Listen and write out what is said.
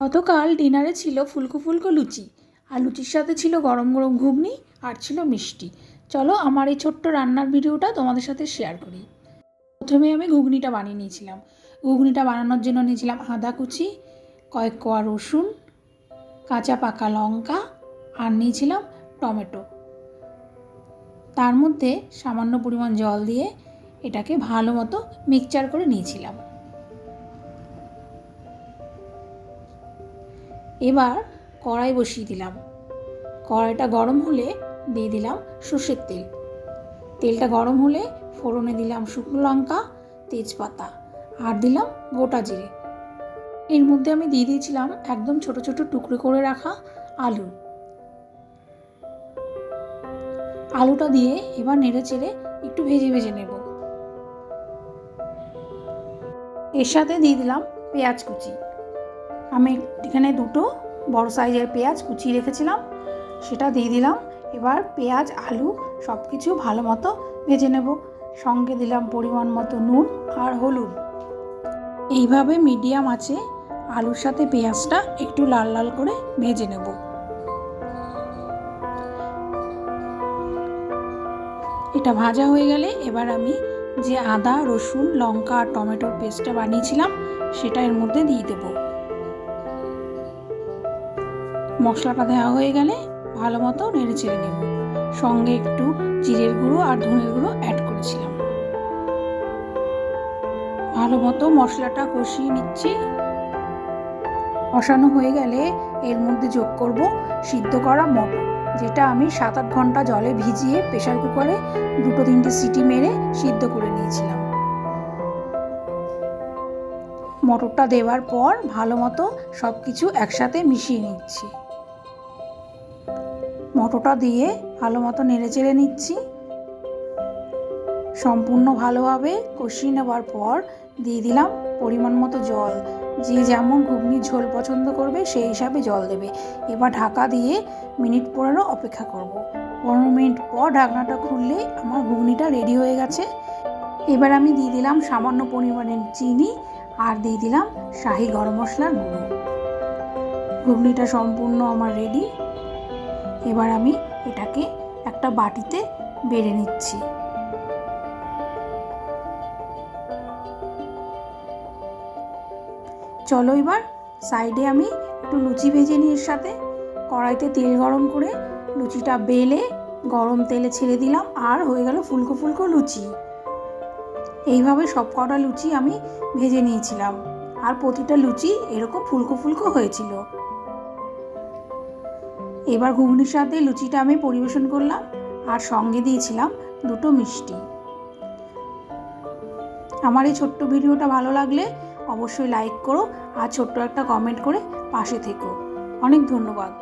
গতকাল ডিনারে ছিল ফুলকো ফুলকো লুচি আর লুচির সাথে ছিল গরম গরম ঘুগনি আর ছিল মিষ্টি। চলো আমার এই ছোট্ট রান্নার ভিডিওটা তোমাদের সাথে শেয়ার করি। প্রথমে আমি ঘুগনিটা বানিয়ে নিয়েছিলাম। ঘুগনিটা বানানোর জন্য নিয়েছিলাম আদা কুচি, কয়েক কোয়া রসুন, কাঁচা পাকা লঙ্কা আর নিয়েছিলাম টমেটো। তার মধ্যে সামান্য পরিমাণ জল দিয়ে এটাকে ভালো মতো মিক্সচার করে নিয়েছিলাম। এবার কড়াই বসিয়ে দিলাম। কড়াইটা গরম হলে দিয়ে দিলাম সর্ষের তেল। তেলটা গরম হলে ফোড়নে দিলাম শুকনো লঙ্কা, তেজপাতা আর দিলাম গোটা জিরে। এর মধ্যে আমি দিয়ে দিয়েছিলাম একদম ছোট ছোট টুকরো করে রাখা আলু। আলুটা দিয়ে এবার নেড়ে চেড়ে একটু ভেজে ভেজে নেব। এর সাথে দিয়ে দিলাম পেঁয়াজ কুচি। আমি এখানে দুটো বড় সাইজের পেঁয়াজ কুচিয়ে রেখেছিলাম, সেটা দিয়ে দিলাম। এবার পেঁয়াজ, আলু সব কিছু ভালো মতো ভেজে নেব। সঙ্গে দিলাম পরিমাণ মতো নুন আর হলুদ। এইভাবে মিডিয়াম আছে আলুর সাথে পেঁয়াজটা একটু লাল লাল করে ভেজে নেব। এটা ভাজা হয়ে গেলে এবার আমি যে আদা, রসুন, লঙ্কা আর টমেটোর পেস্টটা বানিয়েছিলাম, সেটা এর মধ্যে দিয়ে দেবো। মশলাটা দেওয়া হয়ে গেলে ভালো মতো নেড়ে চেড়ে নেব। সঙ্গে একটু জিরের গুঁড়ো আর ধনের গুঁড়ো অ্যাড করেছিলাম। ভালো মতো মশলাটা কষিয়ে নিচ্ছি। কষানো হয়ে গেলে এর মধ্যে যোগ করব সিদ্ধ করা মটর, যেটা আমি সাত আট ঘণ্টা জলে ভিজিয়ে প্রেশার কুকারে দুটো তিনটে সিটি মেরে সিদ্ধ করে নিয়েছিলাম। মটরটা দেওয়ার পর ভালো মতো সব কিছু একসাথে মিশিয়ে নিচ্ছি। মটরটা দিয়ে ভালো মতো নেড়ে চেড়ে নিচ্ছি। সম্পূর্ণ ভালোভাবে কষিয়ে নেওয়ার পর দিয়ে দিলাম পরিমাণ মতো জল। যে যেমন ঘুগনির ঝোল পছন্দ করবে সেই হিসাবে জল দেবে। এবার ঢাকা দিয়ে মিনিট পনেরো অপেক্ষা করব। পনেরো মিনিট পর ঢাকনাটা খুললে আমার ঘুগনিটা রেডি হয়ে গেছে। এবার আমি দিয়ে দিলাম সামান্য পরিমাণের চিনি আর দিয়ে দিলাম শাহি গরম মশলার গুঁড়ো। ঘুগনিটা সম্পূর্ণ আমার রেডি। এবার আমি এটাকে একটা বাটিতে বেড়ে নিচ্ছি। চলো এবার সাইডে আমি একটু লুচি ভেজে নিই এর সাথে। কড়াইতে তেল গরম করে লুচিটা বেলে গরম তেলে ছেড়ে দিলাম আর হয়ে গেল ফুলকো ফুলকো লুচি। এইভাবে সব কটা লুচি আমি ভেজে নিয়েছিলাম। আর প্রতিটা লুচি এরকম ফুলকো ফুলকো হয়েছিল। এবার ঘুগনির সাথে লুচিটা আমি পরিবেশন করলাম আর সঙ্গে দিয়েছিলাম দুটো মিষ্টি। আমার এই ছোট্ট ভিডিওটা ভালো লাগলে অবশ্যই লাইক করো আর ছোট্ট একটা কমেন্ট করে পাশে থেকো। অনেক ধন্যবাদ।